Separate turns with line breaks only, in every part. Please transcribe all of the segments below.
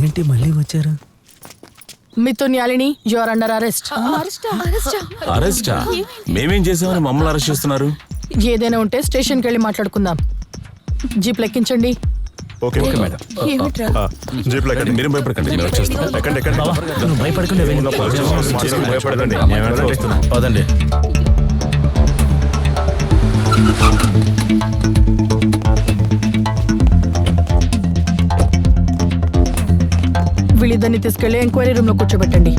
ఇదేంటి మళ్ళీ వచ్చారు?
Mithun Yalini you are under arrest
అరెస్టా మేమేం చేసామని మమ్మల్ని అరెస్ట్ చేస్తున్నారు?
ఏదైనా ఉంటే స్టేషన్కి వెళ్ళి మాట్లాడుకుందాం. జీప్ లెక్కించండి.
Okay okay madam. ఆ, జీప్లో ఎక్కండి
మీరు భయపడకండి మేము వచ్చేస్తాం.
ఎక్కండి ఎక్కండి.
భయపడకుండా.
భయపడకండి.
పదండి.
వీళ్ళిద్దరిని తీసుకెళ్ళి ఎంక్వైరీ రూమ్లో కూర్చోబెట్టండి.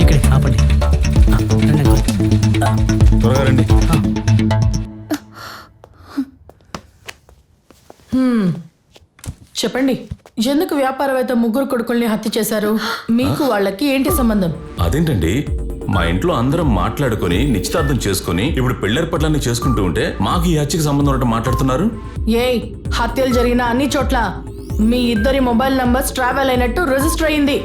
ఇక్కడే ఆపండి.
త్వరగా రండి.
చెప్పండి ఎందుకు వ్యాపారవేత్త ముగ్గురు కొడుకుల్ని హత్య చేశారు? మీకు వాళ్ళకి ఏంటి సంబంధం?
అదేంటండి? మా ఇంట్లో అందరం మాట్లాడుకొని నిశ్చితార్థం చేసుకొని ఇప్పుడు పెళ్ళేర్పాట్లన్నీ చేసుకుంటూ ఉంటే మాకు ఈ హత్యకి సంబంధం ఉన్నట్టు మాట్లాడుతున్నారు?
ఏయ్ హత్యలు జరిగిన అన్ని చోట్ల మీ ఇద్దరి మొబైల్ నంబర్స్ ట్రావెల్ అయినట్టు రిజిస్టర్ అయింది.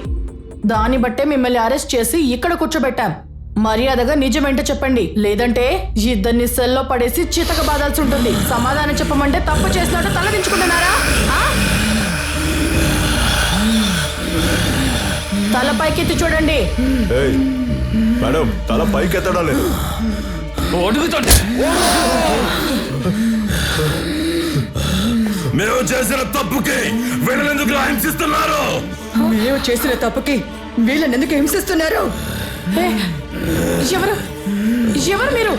దాన్ని బట్టే మిమ్మల్ని అరెస్ట్ చేసి ఇక్కడ కూర్చోబెట్టాం. మర్యాదగా నిజమేంటో చెప్పండి. లేదంటే ఇద్దరిని సెల్లో పడేసి చితక బాదాల్సి ఉంటుంది. సమాధానం చెప్పమంటే తప్పు చేసినట్టు తలదించుకుంటున్నారా? ఆ? తల పైకెత్తి చూడండి.
ఏయ్, మేడం తల పైకి ఎత్తడం లేదు
మేము చేసిన తప్పుకి వీళ్ళెందుకు హింసిస్తున్నారు?
మేము చేసిన తప్పుకి వీళ్ళని ఎందుకు హింసిస్తున్నారు?
ఏ, ఎవరు? ఎవరు మీరు?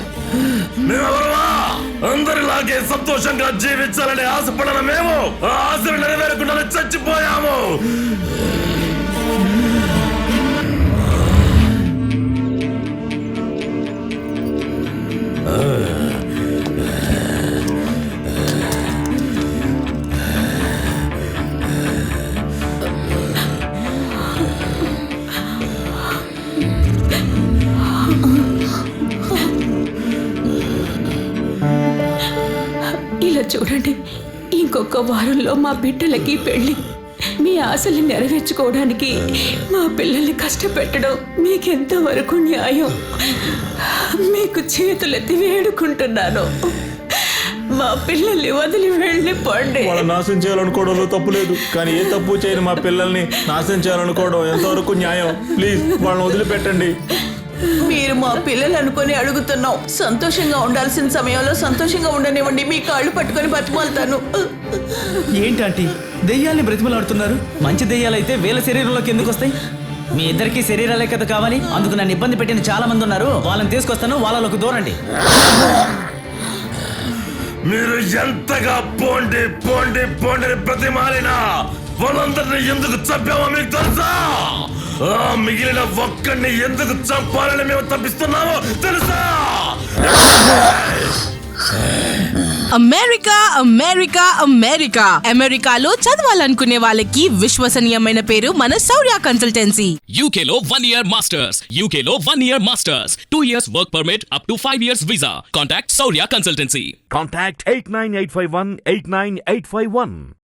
అందరిలాగే సంతోషంగా జీవించాలని ఆశపడిన మేము. ఆ ఆశలు నెరవేరకుండా చచ్చిపోయాము.
చూడండి. ఇంకొక వారంలో మా బిడ్డలకి పెళ్ళి. మీ ఆశలు నెరవేర్చుకోవడానికి మా పిల్లల్ని కష్టపెట్టడం మీకెంతవరకు న్యాయం? మీకు చేతులెత్తి వేడుకుంటున్నాను. మా పిల్లల్ని వదిలి వెళ్ళిపోండి
వాళ్ళు నాశనం చేయాలనుకోవడంలో తప్పు లేదు. కానీ ఏ తప్పు చేయని మా పిల్లల్ని నాశనం చేయాలనుకోవడం ఎంతవరకు న్యాయం? ప్లీజ్ వాళ్ళని వదిలిపెట్టండి.
మీరు మా పిల్లలు అనుకొని అడుగుతున్నాం సంతోషంగా ఉండాల్సిన సమయంలో సంతోషంగా ఉండనివ్వండి. మీ కాళ్ళు పట్టుకొని బతిమాలుతాను.
ఏంటి ఆంటీ? దెయ్యాల్ని బ్రతిమలాడుతున్నారు. మంచి దెయ్యాలైతే వేల శరీరంలోకి ఎందుకు వస్తాయి? మీ ఇద్దరికి శరీరాలే కదా కావాలి. అందుకు నన్ను ఇబ్బంది పెట్టిన చాలా మంది ఉన్నారు. వాళ్ళని తీసుకొస్తాను వాళ్ళలోకి దూరండి.
మీరు ఎంతగా పోండి పోండి పోండి ప్రతిమాలినా వాళ్ళందరినీ ఎందుకు చంపామో మీకు తెలుసా ఆ మిగిలిన ఒక్కడిని ఎందుకు చంపాలని మేము తప్పిస్తున్నామో తెలుసా
అమెరికా అమెరికా అమెరికా అమెరికాలో చదవాలనుకునే వాళ్ళకి విశ్వసనీయమైన పేరు మన Shaurya consultancy
UK Law 1 Year Masters. UK Law 1 Year Masters. 2 years work permit up to 5 years visa. Contact Saurya Consultancy.
Contact 89851 89851.
అవును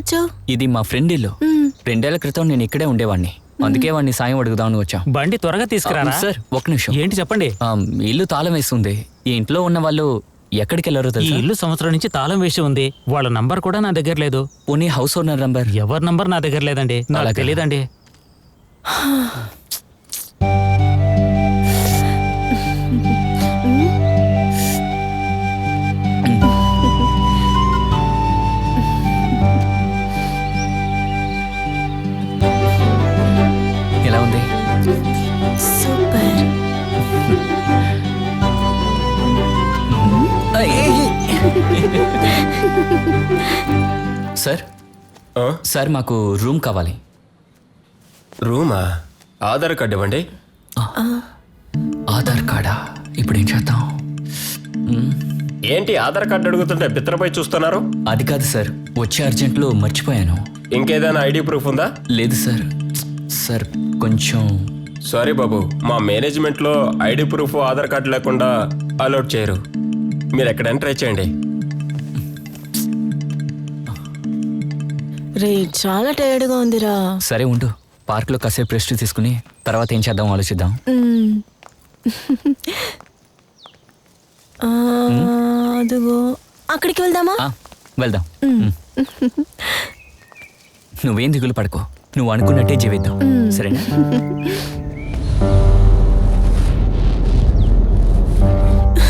తీసుకొచ్చావు
ఇది మా ఫ్రెండ్ ఇల్లు. రెండేళ్ళ క్రితం నేను ఇక్కడే ఉండేవాడిని అందుకే వాడిని సాయం అడుగుదామని వచ్చాం.
బండి త్వరగా తీసుకురారా?
సార్ ఒక నిమిషం.
ఏంటి చెప్పండి?
ఆ, ఇల్లు తాళం వేస్తుంది. ఈ ఇంట్లో ఉన్న వాళ్ళు ఎక్కడికి వెళ్ళారో
ఈ ఇల్లు సంవత్సరం నుంచి తాళం వేసి ఉంది. వాళ్ళ నంబర్ కూడా నా దగ్గర లేదు.
పోనీ హౌస్ ఓనర్ నంబర్.
ఎవరి నంబర్ నా దగ్గర లేదండి? నాకు? తెలియదండి
సార్? సార్ మాకు రూమ్ కావాలి.
రూమా? ఆధార్ కార్డు ఇవ్వండి.
ఆధార్ కార్డా? ఇప్పుడు ఏం చేద్దాం? మ్మ్.
ఏంటి ఆధార్ కార్డు అడుగుతుంటే బిత్రపై చూస్తున్నారు?
అది కాదు సార్ వచ్చే అర్జెంట్లో మర్చిపోయాను.
ఇంకేదైనా ఐడి ప్రూఫ్ ఉందా?
లేదు సార్. సార్ కొంచెం
సారీ బాబు మా మేనేజ్మెంట్లో ఐడి ప్రూఫ్ ఆధార్ కార్డు లేకుండా అలౌట్ చేయరు. మీరు ఎక్కడైనా ట్రై చేయండి.
రే చాలా టైర్డ్గా ఉందిరా.
సరే ఉండు. పార్క్లో కాసేపు రెస్ట్ తీసుకుని తర్వాత ఏం చేద్దాం ఆలోచిద్దాం.
మ్మ్. ఆ, అదిగో. అక్కడికి వెళ్దామా?
ఆ, వెళ్దాం. మ్. నువ్వేం దిగులు పడుకో. నువ్వు అనుకున్నట్టే జీవిద్దాం. సరేనా?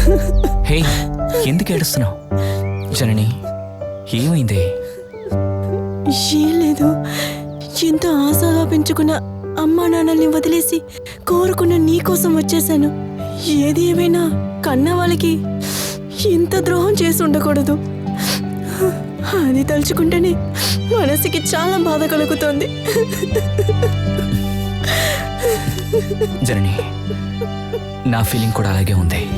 హే ఎందుకు ఏడుస్తున్నావు? జనని ఏమైంది?
ఏం లేదు. ఎంతో ఆశగా పెంచుకున్న అమ్మా నాన్నల్ని వదిలేసి కోరుకున్న నీ కోసం వచ్చేసాను ఏది ఏమైనా కన్న వాళ్ళకి ఇంత ద్రోహం చేసి ఉండకూడదు. అది తలుచుకుంటేనే మనసుకి చాలా బాధ కలుగుతోంది.
జనని నా ఫీలింగ్ కూడా అలాగే ఉంది.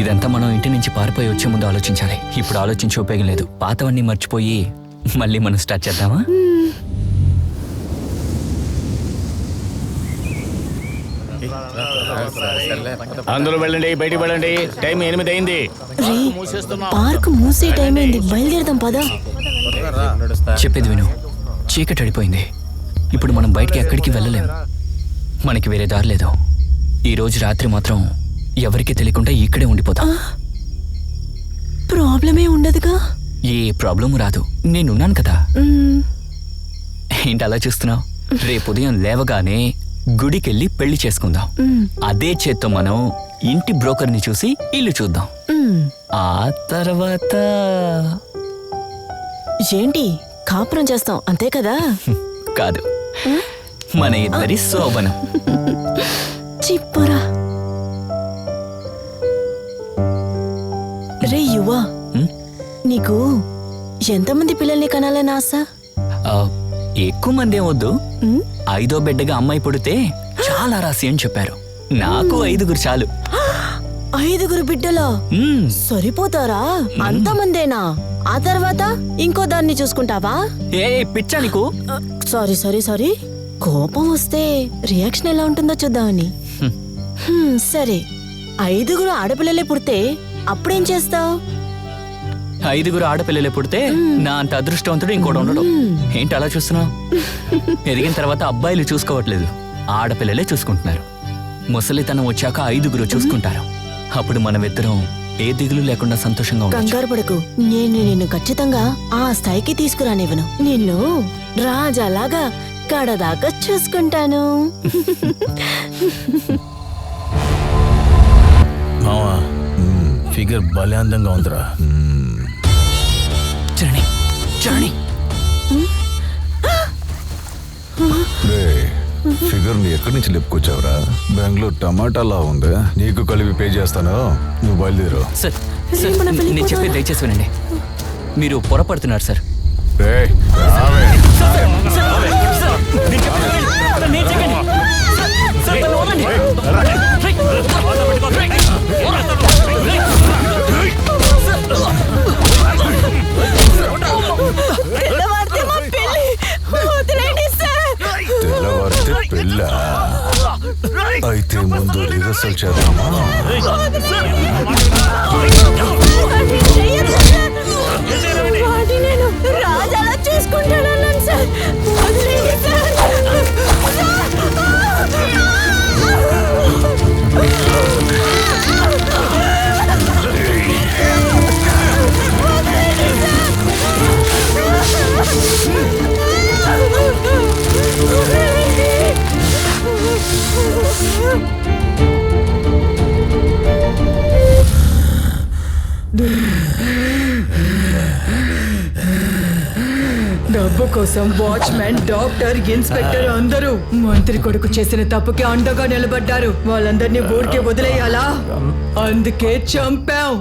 ఇదంతా మనం ఇంటి నుంచి పారిపోయి వచ్చే ముందు ఆలోచించాలి. ఇప్పుడు ఆలోచించి ఉపయోగం లేదు. పాతవన్నీ మర్చిపోయి మళ్ళీ మనం స్టార్ట్ చేద్దామా?
అందరూ వెళ్ళండి బయటికి వెళ్ళండి. టైం ఎనిమిది అయింది.
పార్క్ మూసే టైం అయింది. బయలుదేరదాం పదా.
చెప్పేది విను. చీకటి అడిపోయింది. ఇప్పుడు మనం బయటికి ఎక్కడికి వెళ్ళలేం. మనకి వేరే దారి లేదు. ఈ రోజు రాత్రి మాత్రం ఎవరికీ తెలియకుండా ఇక్కడే ఉండిపోతాం.
ప్రాబ్లమే ఉండదుగా?
ఏ ప్రాబ్లం రాదు. నేనున్నాను కదా. ఏంటి అలా చూస్తున్నావు? రేపు ఉదయం లేవగానే గుడికెళ్ళి పెళ్ళి చేసుకుందాం. అదే చేత్తో మనం ఇంటి బ్రోకర్ని చూసి ఇల్లు చూద్దాం. ఆ తర్వాత
ఏంటి? కాపురం చేస్తాం అంతే కదా?
కాదు. మన ఇద్దరి శోభనం.
చిప్పరా. ఎంతమంది పిల్లల్ని కనాలని ఆశ?
ఎక్కువ మంది
మ్?
ఐదో బిడ్డగా అమ్మాయి పుడితే చాలా రాసి అని చెప్పారు. నాకు ఐదుగురు చాలు.
ఐదుగురు బిడ్డలా. సరిపోతారా? అంతమందేనా? ఆ తర్వాత ఇంకో దాన్ని చూసుకుంటావా?
ఏ పిచ్చా నీకు?
Sorry sorry sorry. కోపం వస్తే రియాక్షన్ ఎలా ఉంటుందో చూద్దామని సరే. ఐదుగురు ఆడపిల్లలే పుడితే అప్పుడేం చేస్తావు?
ఐదుగురు ఆడపిల్లలే పుడితే నా అంత అదృష్టవంతుడు ఇంకోటి ఉండడు. ఏంటి అలా చూస్తున్నావు? ఎదిగిన తర్వాత అబ్బాయిలు చూసుకోవట్లేదు. ఆడపిల్లలే చూసుకుంటున్నారు. ముసలితనం వచ్చాక ఐదుగురు చూసుకుంటారు. అప్పుడు మనమిద్దరం ఏ దిగులు లేకుండా సంతోషంగా ఉండొచ్చు.
కంగారు పడకు. నేను నిన్ను ఖచ్చితంగా ఆ స్థాయికి తీసుకురానివ్వను. నిన్ను రాజాలాగా కడదాకా చూసుకుంటాను.
మావా ఫిగర్ భలే అందంగా ఉందిరా.
ఫిగర్ని ఎక్కడి నుంచి లేపుకొచ్చావురా? బెంగళూరు టమాటాలా ఉంది. నీకు కలిపి పే చేస్తాను. నువ్వు బయలుదేరు.
సార్ సార్ నేను చెప్పేది దయచేసి వినండి. మీరు పొరపడుతున్నారు సార్.
ఏయ్, రావే. ఇలా అయితే ముందు రిహర్సల్ చేద్దామా?
వాడిని రాజాలా సార్.
డబ్బు కోసం వాచ్మెన్ డాక్టర్ ఇన్స్పెక్టర్ అందరూ మంత్రి కొడుకు చేసిన తప్పుకి అండగా నిలబడ్డారు. వాళ్ళందరినీ ఊరికే వదిలేయాలా? అందుకే చంపాం.